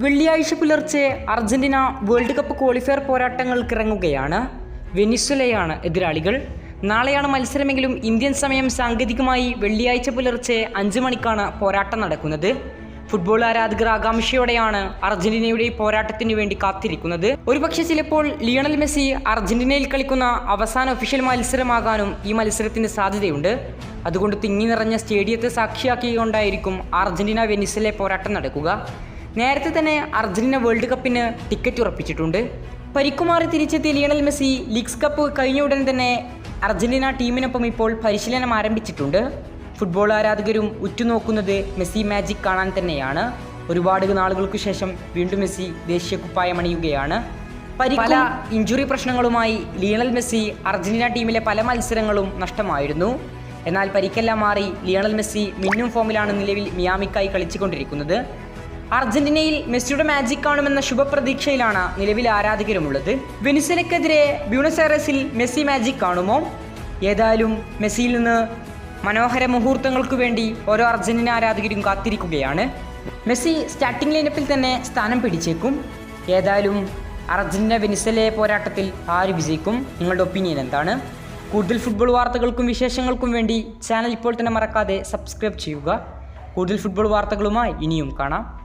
വെള്ളിയാഴ്ച പുലർച്ചെ Argentina world cup qualifier പോരാട്ടങ്ങൾക്ക് ഇറങ്ങുകയാണ്. വെനിസ്വലയാണ് എതിരാളികൾ. നാളെയാണ് മത്സരമെങ്കിലും ഇന്ത്യൻ സമയം സാങ്കേതികമായി വെള്ളിയാഴ്ച പുലർച്ചെ അഞ്ച് മണിക്കാണ് പോരാട്ടം നടക്കുന്നത്. ഫുട്ബോൾ ആരാധകർ ആകാംക്ഷയോടെയാണ് അർജന്റീനയുടെ പോരാട്ടത്തിനു വേണ്ടി കാത്തിരിക്കുന്നത്. ഒരുപക്ഷെ ചിലപ്പോൾ ലിയണൽ മെസ്സി അർജന്റീനയിൽ കളിക്കുന്ന അവസാന ഒഫീഷ്യൽ മത്സരമാകാനും ഈ മത്സരത്തിന് സാധ്യതയുണ്ട്. അതുകൊണ്ട് തിങ്ങി നിറഞ്ഞ സ്റ്റേഡിയത്തെ സാക്ഷിയാക്കിക്കൊണ്ടായിരിക്കും അർജന്റീന വെനിസിലെ പോരാട്ടം നടക്കുക. നേരത്തെ തന്നെ അർജന്റീന വേൾഡ് കപ്പിന് ടിക്കറ്റ് ഉറപ്പിച്ചിട്ടുണ്ട്. പരിക്കുമാറി തിരിച്ചെത്തിയ ലിയണൽ മെസ്സി ലീഗ്സ് കപ്പ് കഴിഞ്ഞ ഉടൻ തന്നെ അർജന്റീന ടീമിനൊപ്പം ഇപ്പോൾ പരിശീലനം ആരംഭിച്ചിട്ടുണ്ട്. ഫുട്ബോൾ ആരാധകരും ഉറ്റുനോക്കുന്നത് മെസ്സി മാജിക് കാണാൻ തന്നെയാണ്. ഒരുപാട് നാളുകൾക്ക് ശേഷം വീണ്ടും മെസ്സി ദേശീയ കുപ്പായം അണിയുകയാണ്. പല ഇഞ്ചുറി പ്രശ്നങ്ങളുമായി ലിയണൽ മെസ്സി അർജന്റീന ടീമിലെ പല മത്സരങ്ങളും നഷ്ടമായിരുന്നു. എന്നാൽ പരിക്കെല്ലാം മാറി ലിയണൽ മെസ്സി മിന്നും ഫോമിലാണ് നിലവിൽ മിയാമിക്കായി കളിച്ചുകൊണ്ടിരിക്കുന്നത്. അർജന്റീനയിൽ മെസ്സിയുടെ മാജിക് കാണുമെന്ന ശുഭപ്രതീക്ഷയിലാണ് നിലവിൽ ആരാധകരുമുള്ളത്. വെനിസലക്കെതിരെ ബ്യൂണസൈറസിൽ മെസ്സി മാജിക് കാണുമോ? ഏതായാലും മെസ്സിയിൽ നിന്ന് മനോഹര മുഹൂർത്തങ്ങൾക്കു വേണ്ടി ഓരോ അർജന്റീന ആരാധകരും കാത്തിരിക്കുകയാണ്. മെസ്സി സ്റ്റാർട്ടിംഗ് ലൈനപ്പിൽ തന്നെ സ്ഥാനം പിടിച്ചേക്കും. ഏതായാലും അർജന്റീന വെനിസലെ പോരാട്ടത്തിൽ ആര് വിജയിക്കും? നിങ്ങളുടെ ഒപ്പീനിയൻ എന്താണ്? കൂടുതൽ ഫുട്ബോൾ വാർത്തകൾക്കും വിശേഷങ്ങൾക്കും വേണ്ടി ചാനൽ ഇപ്പോൾ തന്നെ മറക്കാതെ സബ്സ്ക്രൈബ് ചെയ്യുക. കൂടുതൽ ഫുട്ബോൾ വാർത്തകളുമായി ഇനിയും കാണാം.